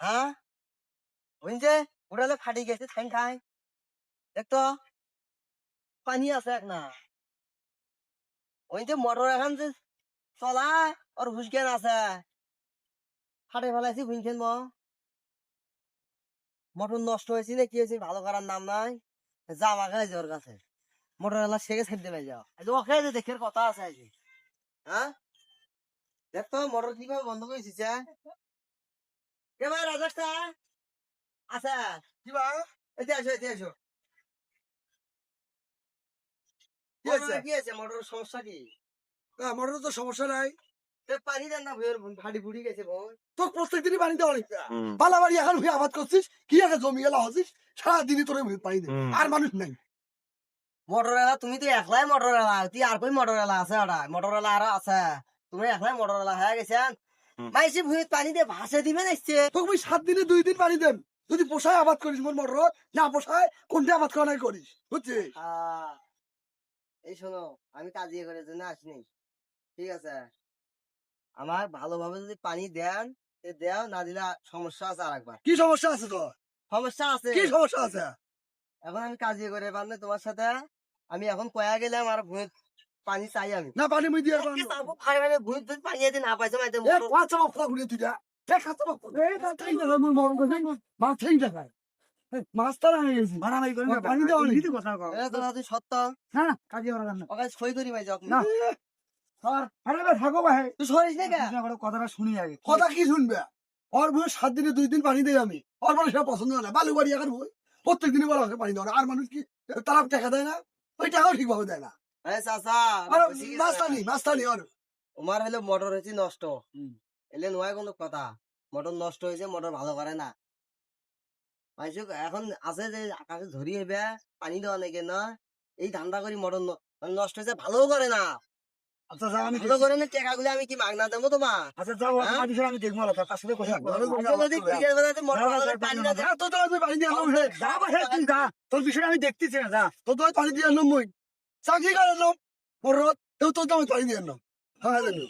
হ্যাঁ? যে ওটা ফাটি গেছে ঠাই খাই দেখতো পানি আছে এক না। ওই মোটর এখন যে চলায়, ওর হুসগেন আছে। ফাটে ফেলাইছি ম মোটর নষ্ট হয়েছে না, কি হয়েছে ভালো করার নাম নাই। যা আমাকে আছে ওর কাছে। মোটর এলা সেগে ছেড়ে দেবে যাও ওকে যে দেখের কথা আছে হ্যাঁ? দেখতো মোটর কীভাবে বন্ধ করেছিস কে ভাই আচ্ছা কি বা এতে আসো এতে আসো। কি আছে মোটরের সমস্যা কি? না, মোটরের তো সমস্যা নাই। তো পানি দেন না ভুয়ের ফাটি ফুটি গেছে বোন। তো প্রত্যেক দিনই পানি দেওয়া অনেক পালাবাড়ি এখন আবাদ করছিস কি একটা জমি হচ্ছিস সারাদিনই তোর পানি দে। আর মানুষ নাই। মোটর এলা তুমি তো একলাই মোটর এলা তুই আর কই মোটর এলা আছে ওটা মোটর এলা আরও আছে। তুমি একলাই মোটর এলা হয়ে গেছেন? মাইসি ভুঁইত পানি দিয়ে ভাসে দিবে না ইচ্ছে? তোকে সাত দিনে দুই দিন পানি দেন যদি পোষায় আবাদ করিস মোর মোটর না পোষায় কোনটা আবাদ করা নাই করিস বুঝছিস? এই শোনো আমি কাজিয়ে করে জন্য আসিনি ঠিক আছে? আমার ভালোভাবে যদি পানি দেন দেও না দিলে সমস্যা আছে আর একবার কি সমস্যা আছে তোর? সমস্যা আছে। কি সমস্যা আছে? এখন আমি কাজিয়ে করে পারলে তোমার সাথে আমি এখন কয়া গেলাম আর ভুঁইত পানি চাই আমি। না পানি মুই দিয়ে ফাড়ে ভুঁইত যদি পানি না পাইছে মাইতে এ পাঁচ চামচ ফলা ঘুরিয়ে তুই যা এ খাত এই মুই দেখায় মাছ তারা হয়ে গেছি মারামারি করে পানি দেওয়া নেই কথা কও। এ তোরা তুই সত্য। হ্যাঁ কাজে ওরা জানো ওকে সই করি ভাই যাও না। স্যার আরে বে থাকো ভাই তুই সরিস না কে কথাটা শুনি আগে। কথা কি শুনবে? ওর বউ সাত দিনে দুই দিন পানি দেয় আমি। ওর মানুষ পছন্দ না বালু বাড়ি এখন বই প্রত্যেক দিনই বলা হয় পানি দেওয়া আর মানুষ কি? তারা টাকা দেয় না? ওই টাকাও ঠিকভাবে দেয় না। আরে চাচা মাস্তানি মাস্তানি ওর তোমার হলো মোটর হয়েছে নষ্ট। এলে নয় কোনো কথা। মোটর নষ্ট হয়েছে মোটর ভালো করে না। মাইসু এখন আছে যে আকাশে ধরি হইবে পানি দেওয়া নাকি না? এই ধান্দা করি মোটর মানে নষ্ট হয়েছে ভালো করে না। আচ্ছা আমি ভালো করে না টাকাগুলো আমি কি মাগনা দেবো তোমার? আচ্ছা যাও? আমি দেখব না তার পানি দেয়, আমি দেখতেছি না তো পানি চাকরি করে আনলাম মোর তো তো আমি পানি দিয়ে নাম হ্যাঁ জানি।